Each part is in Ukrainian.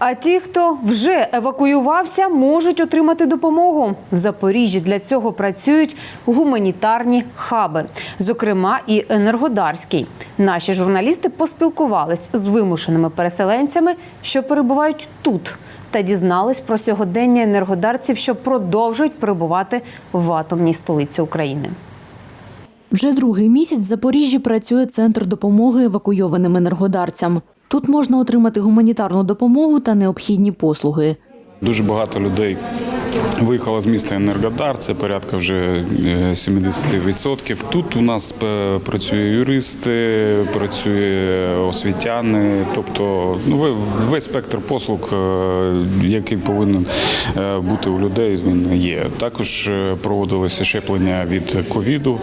А ті, хто вже евакуювався, можуть отримати допомогу. В Запоріжжі для цього працюють гуманітарні хаби, зокрема і Енергодарський. Наші журналісти поспілкувались з вимушеними переселенцями, що перебувають тут, та дізнались про сьогодення енергодарців, що продовжують перебувати в атомній столиці України. Вже другий місяць в Запоріжжі працює центр допомоги евакуйованим енергодарцям. Тут можна отримати гуманітарну допомогу та необхідні послуги. Дуже багато людей виїхало з міста Енергодар, це порядка вже е, 70%. Тут у нас е, працює юристи, працює освітяни, тобто ну, весь спектр послуг, е, який повинен е, бути у людей, він є. Також е, проводилося щеплення від ковіду,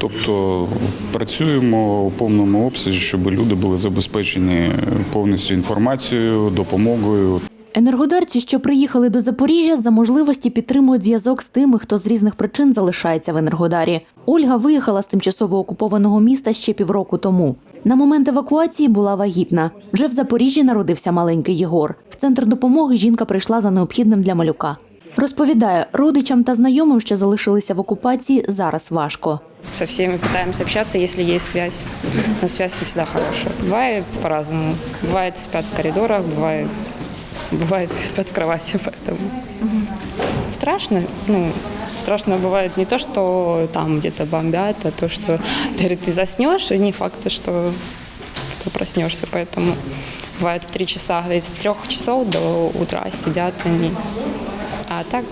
тобто працюємо у повному обсязі, щоб люди були забезпечені повністю інформацією, допомогою. Енергодарці, що приїхали до Запоріжжя, за можливості підтримують зв'язок з тими, хто з різних причин залишається в Енергодарі. Ольга виїхала з тимчасово окупованого міста ще півроку тому. На момент евакуації була вагітна. Вже в Запоріжжі народився маленький Єгор. В центр допомоги жінка прийшла за необхідним для малюка. Розповідає, родичам та знайомим, що залишилися в окупації, зараз важко. Со всеми пытаемся общаться, если есть связь. Но связь не всегда хорошая. Бывает по-разному. Бывает спят в коридорах, бывает, бывает спят в кровати, поэтому страшно. Ну, страшно бывает не то, что там где-то бомбят, а то, что ты, говорит, ты заснешь, и не факт, что ты проснешься. Поэтому бывает в три часа, говорит, с трех часов до утра сидят они. а так,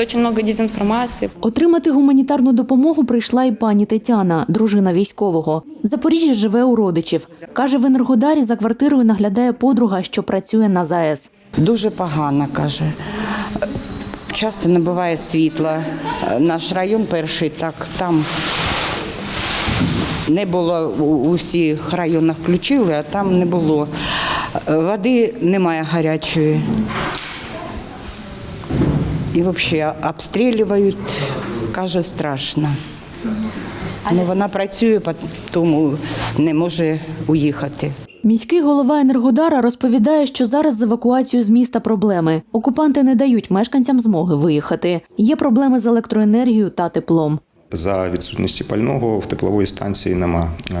очень много дезинформации, Отримати гуманітарну допомогу прийшла і пані Тетяна, дружина військового. В Запоріжжі живе у родичів. Каже, в Енергодарі за квартирою наглядає подруга, що працює на ЗАЕС. Дуже погано, каже. Часто не буває світла. Наш район перший, так там не було у у всіх районах включили, а там не було. Води немає гарячої. І взагалі обстрілюють, каже, страшно. Ну, вона працює, тому не може уїхати. Міський голова Енергодара розповідає, що зараз з евакуацією з міста проблеми. Окупанти не дають мешканцям змоги виїхати. Є проблеми з електроенергією та теплом. За відсутності пального в теплової станції нема е,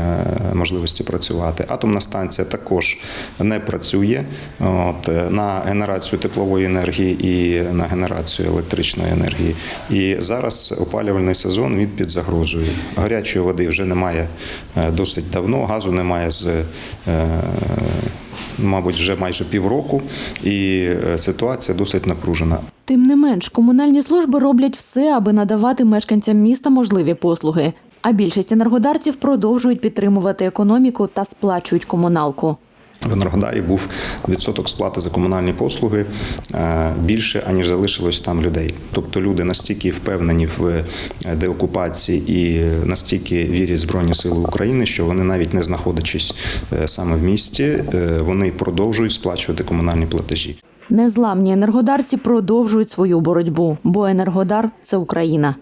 можливості працювати. Атомна станція також не працює от, е, на генерацію теплової енергії і на генерацію електричної енергії. І зараз опалювальний сезон він під загрозою. Гарячої води вже немає е, досить давно, газу немає з. Мабуть, вже майже півроку, і ситуація досить напружена. Тим не менш, комунальні служби роблять все, аби надавати мешканцям міста можливі послуги. А більшість енергодарців продовжують підтримувати економіку та сплачують комуналку. В Енергодарі був відсоток сплати за комунальні послуги е, більше, аніж залишилось там людей. Тобто люди настільки впевнені в е, деокупації і настільки вірять Збройні Сили України, що вони навіть не знаходячись е, саме в місті, вони продовжують сплачувати комунальні платежі. Незламні енергодарці продовжують свою боротьбу, бо енергодар це Україна.